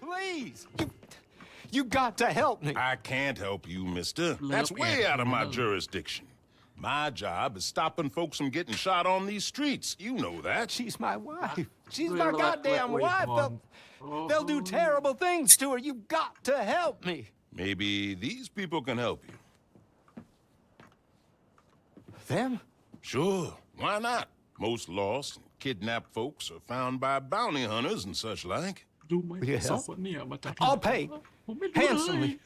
Please, you, you got to help me. I can't help you, mister. Love That's way out of my Love. jurisdiction. My job is stopping folks from getting shot on these streets. You know that. She's my wife. She's Well, my let- goddamn let- wife. They'll, they'll do terrible things to her. You got to help me. Maybe these people can help you. Them? Sure, why not? Most lost and kidnapped folks are found by bounty hunters and such like. Do my yes. auch näher, aber da I'll pay. Moment, Handsomely.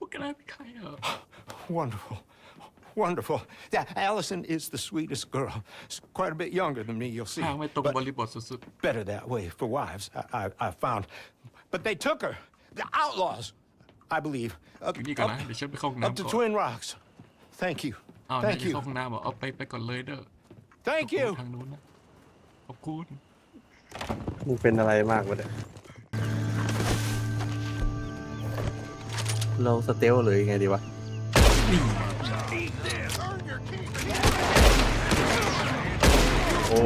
Wonderful. Wonderful. Yeah, Allison is the sweetest girl. She's quite a bit younger than me, you'll see. But better that way for wives, I, I, I found. But they took her. The outlaws, I believe. Up, up, up to Twin Rocks. Thank you. อ้าว Thank นี่เข้า you. ห้องน้ำเหรอเอาไปไปก่อนเลยเด้อ Thank you. ทางนู้นนะขอบคุณมึงเป็นอะไรมากวะเนี่ยเราสเตลหรือยังไงดีวะ นี่โอ้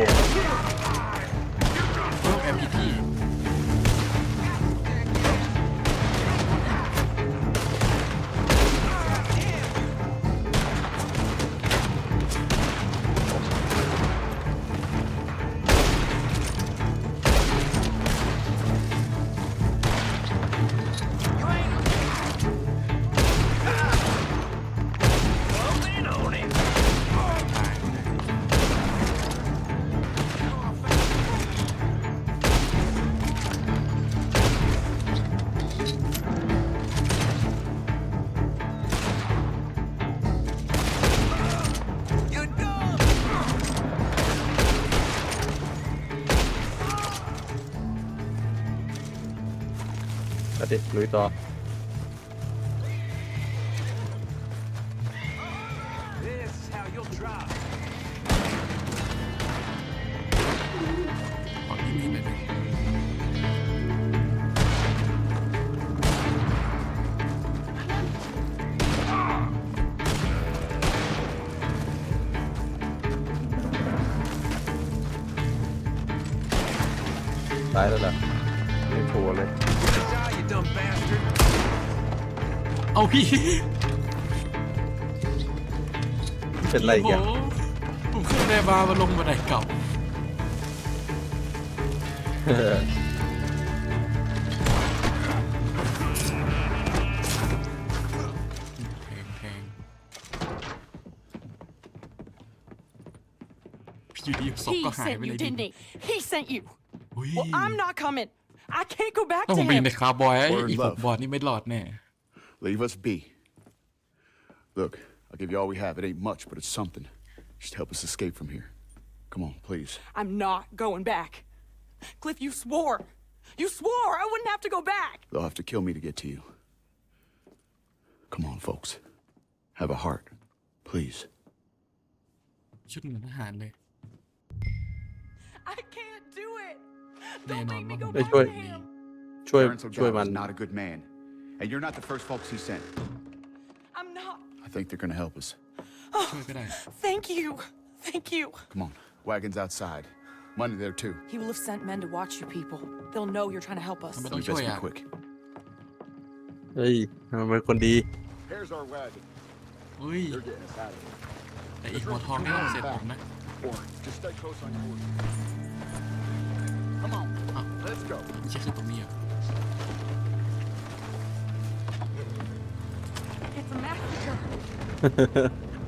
burayı daha. Dejligt, eller? เอาพี่เป็นไรกันผมขึ้นไปบาร์มาลงบันไดเก่าอยู่ดีศพก็หายไปเลยดิ He sent you Well I'm not coming I can't go back to him ต้องไปในคาร์บอยอีกบอดนี่ไม่หลอดแน่ Leave us be. Look, I'll give you all we have. It ain't much, but it's something. Just help us escape from here. Come on, please. I'm not going back. Cliff, you swore. You swore I wouldn't have to go back. They'll have to kill me to get to you. Come on, folks. Have a heart. Please. ชุดเหมือนทหารเลย I can't do it. Yeah, Don't no, make me no, go no. Hey, back Joy. to him. ช่วย Lawrence ช่วย O'Donnell มัน is not a good man. And you're not the first folks he sent. I'm not. I think they're gonna help us. ช่วยก็ได้ Thank you. Thank you. Come on. Wagon's outside. Money there too. He will have sent men to watch you people. They'll know you're trying to help us. But- You Don't best show be ya. quick. เฮ้ยมันเป็นคนดี Here's our wagon. เฮ้ย They're getting us out of here. แต่อีกหัวทองนี่ต้องเสร็จผมนะ Or just stay close on your horse. Come on. Oh. Let's go. ไม่ใช่คือตรงนี้อ่ะ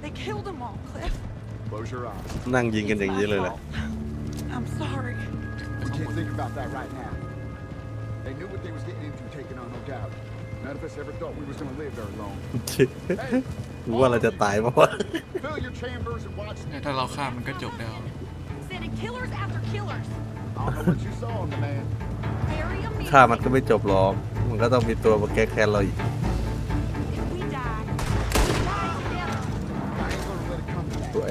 They killed them all, Cliff. Close your eyes. นั่งยิงกัน It's อย่าง my นี้เลยแหละ fault. I'm sorry. We can't think about that right now. They knew what they was getting into taking on, no doubt. None of us ever thought we was gonna live very long. Hey, รู้ว่าเราจะตายเพราะว่า fill your chambers and watch. เนี่ยถ้าเราฆ่ามันก็จบแล้ว Sending killers after killers. I don't know what you saw in the man. Very amusing. ฆ่ามันก็ไม่จบหรอกมันก็ต้องมีตัวมาแก้แค้นเราอีก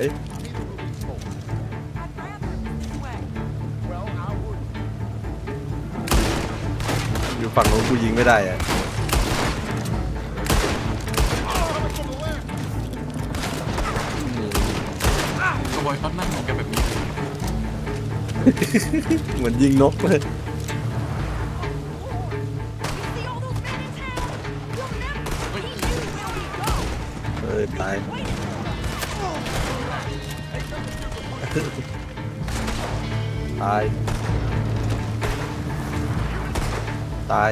อยู่ฝั่งนู้นกูยิงไม่ได้อะขบอยนั่งมองกันแบบเหมือนยิงนกเลย เอ้ยตาย ตาย ตาย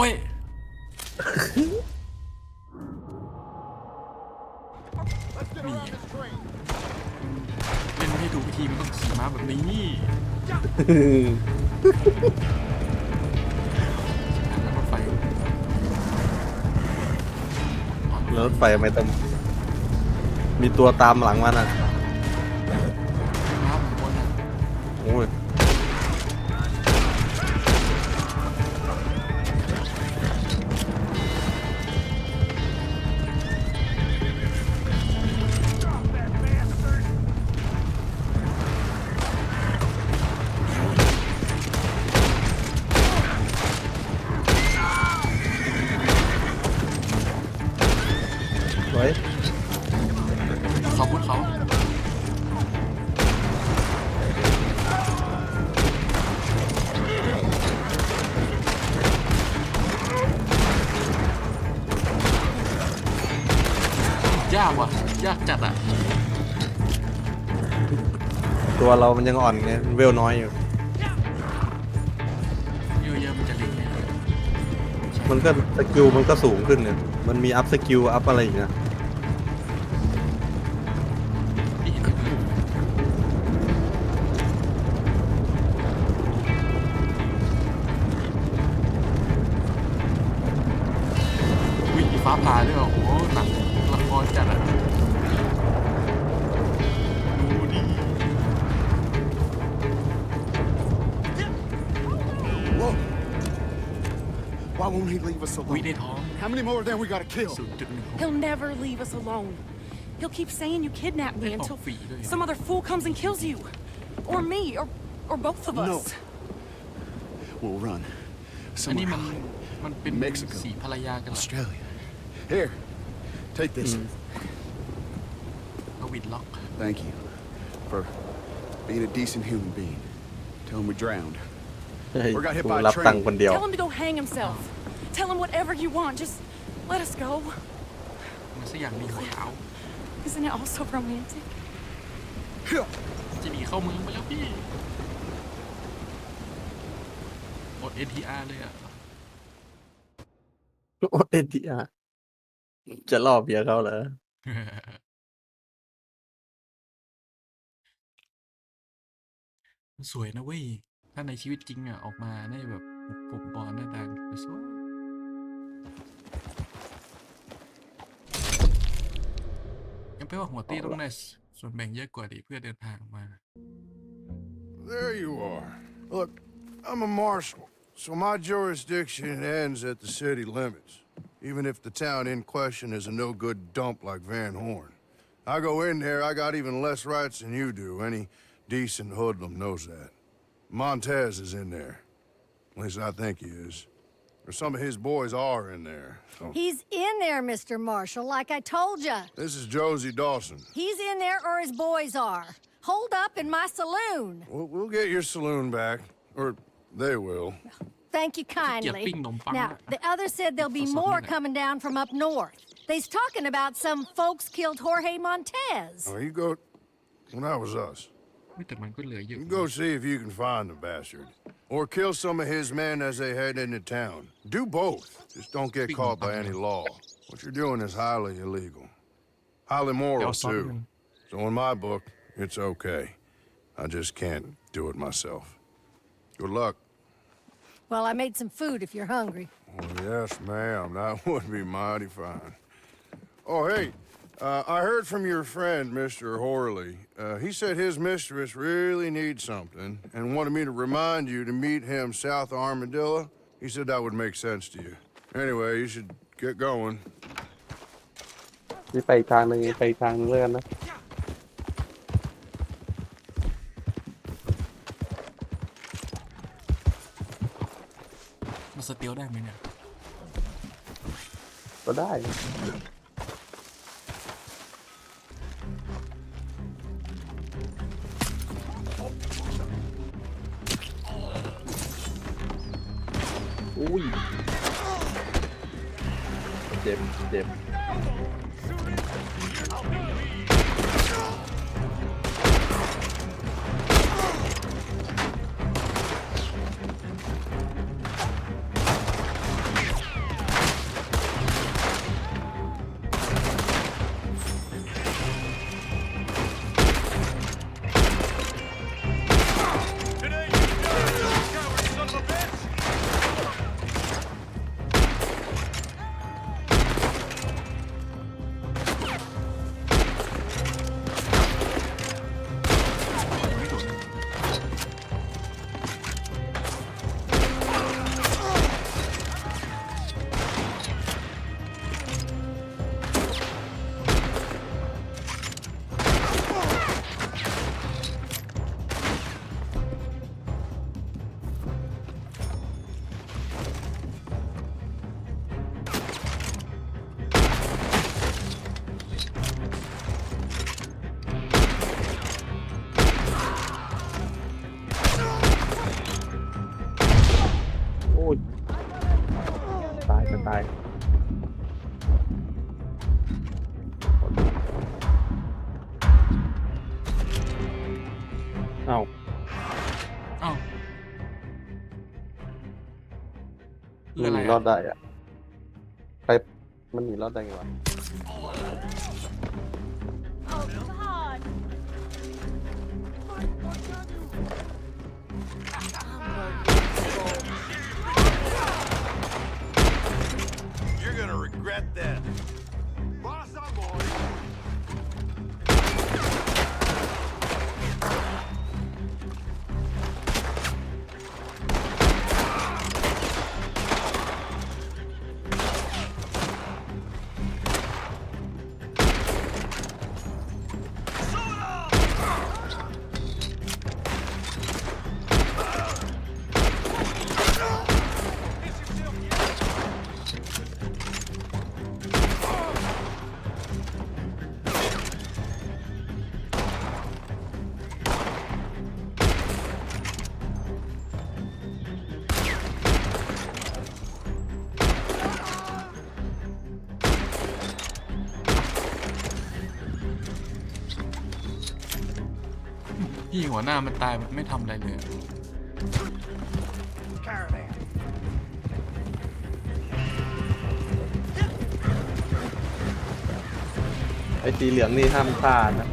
อ้ยนี่เล่นให้ถูกวิธีมันต้องขี่ม้าแบบนี้แล้วรถไฟรถไฟไม่ต้องมีตัวตามหลังมันอะากว่ะ ยากจัดอะ ตัวเรามันยังอ่อนไงเวลน้อยอยู่ เยอะๆมันจะเล็กไงมันก็สกิลมันก็สูงขึ้นเนี่ย มันมีอัพสกิลอัพอะไรอย่างเงี้ย won't he leave us alone? We did harm. How many more of them we gotta kill? So He'll never leave us alone. He'll keep saying you kidnapped me until some other fool comes and kills you. Or me, or, or both of us. No. We'll run. Somewhere high. Mexico, Australia. Here, take this. Mm. Thank you for being a decent human being. Tell him we drowned. or got hit by a train. Tell him to go hang himself. Tell him whatever you want. Just let us go. มันสักอย่างมีขาว Isn't it all so romantic? จะหนีเข้าเมืองไปแล้วพี่กด NTR เลยอะ โอ้เอ็นทีอาจะล่อเบียร์เขาเหรอ มันสวยนะเว้ย ถ้าในชีวิตจริงอะ ออกมาได้แบบผมบอลหน้าดังสวย ยังไปลว่าหัวตี้ต้องได้ส่วนแบ่งเยอะกว่าดิเพื่อเดินทางมา There you are. Look, I'm a marshal, so my jurisdiction ends at the city limits, even if the town in question is a no-good dump like Van Horn. I go in there, I got even less rights than you do. Any decent hoodlum knows that. Montez is in there. At least I think he is. Or some of his boys are in there. So He's in there, Mr. Marshall, like I told you. this is Josie Dawson. He's in there or his boys are. Hold up in my saloon. We'll, we'll get your saloon back, or they will. Thank you kindly. ping nồng băng Now, the other said there'll be more coming down from up north. They's talking about some folks killed Jorge Montez. Well, you go. Well, that was us. ไม่แต่มันก็เหลือเยอะ You go see if you can find the bastard. Or kill some of his men as they head into town. Do both. Just don't get caught by any law. What you're doing is highly illegal. Highly moral, sorry, too. man. So in my book, it's okay. I just can't do it myself. Good luck. Well, I made some food if you're hungry. Oh, yes, ma'am. That would be mighty fine. Oh, hey, Uh, I heard from your friend, Mr. Horley. Uh, he said his mistress really needs something and wanted me to remind you to meet him south of Armadillo. He said that would make sense to you. Anyway, you should get going. นี่ไปอีกทางหนึงไปอีกทางหนึงเลื่อนนะ มันสเตียวได้ไหมเนี่ย ก็ได้ อุ้ยเจ็บเจ็บ รอดได้อะใครมันหนีรอดได้ไงวะี่หัวหน้ามันตายไม่ทำอะไรเลยไอ้สีเหลืองนี่ห้ามพลานะ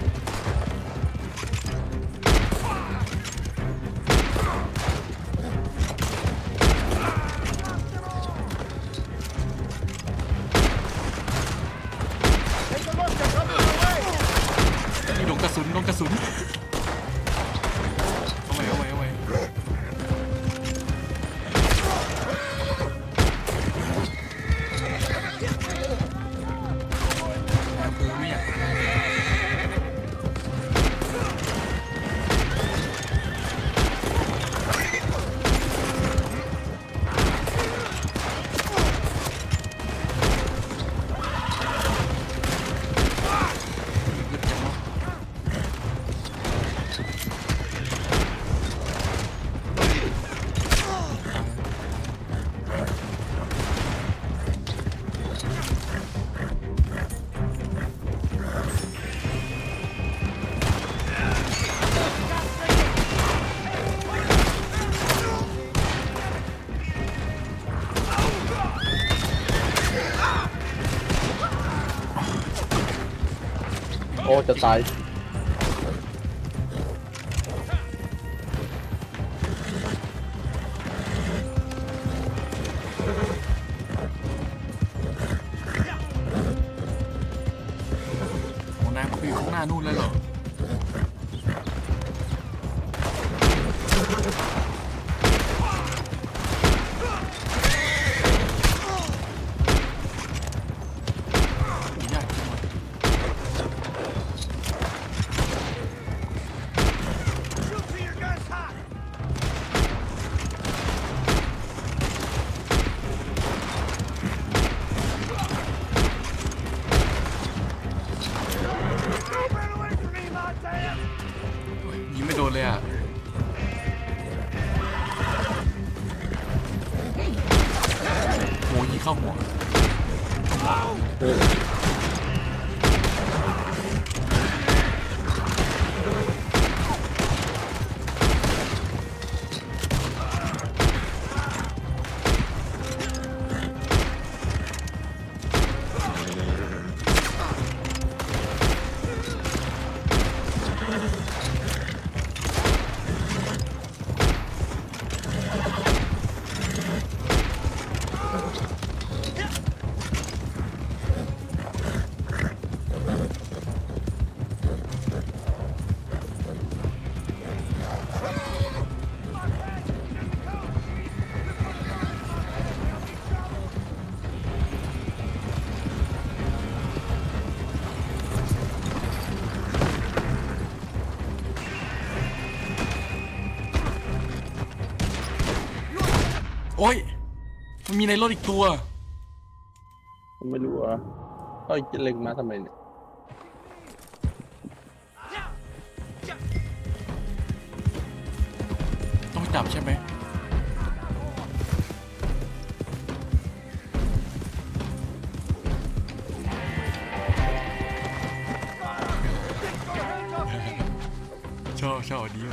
จะ โอ้ย มันมีในรถอีกตัว ผมไม่รู้อะเอ้ยเล็งมาทำไมเนี่ยต้องจับใช่ไหมชอบชอบอันนี้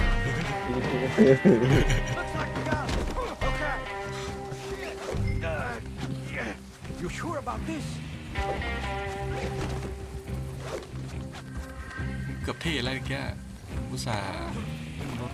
เกือบเท่แล้วแกอุตส่าห์รถ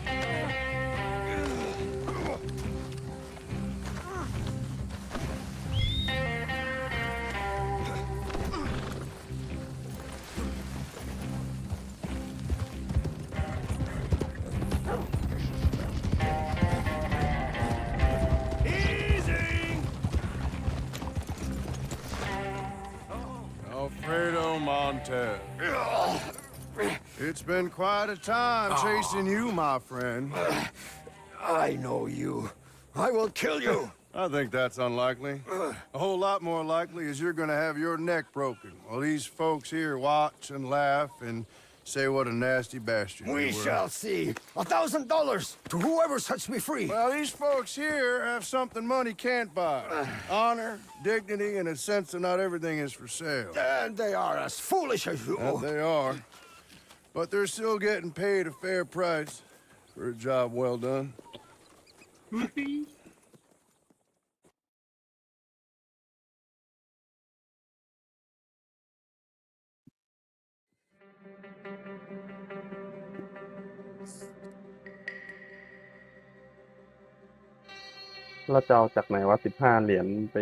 It's been quite a time ah. chasing you, my friend. I know you. I will kill you. I think that's unlikely. A whole lot more likely is you're gonna have your neck broken while these folks here watch and laugh and say what a nasty bastard you We shall see. A thousand dollars to whoever sets me free. Well, these folks here have something money can't buy. Honor, dignity, and a sense that not everything is for sale. And they are as foolish as you. That they are. But they're still getting paid a fair price for a job well done. Nó เราจะเอาจากไหนว่าสิบห้าเหรียญไป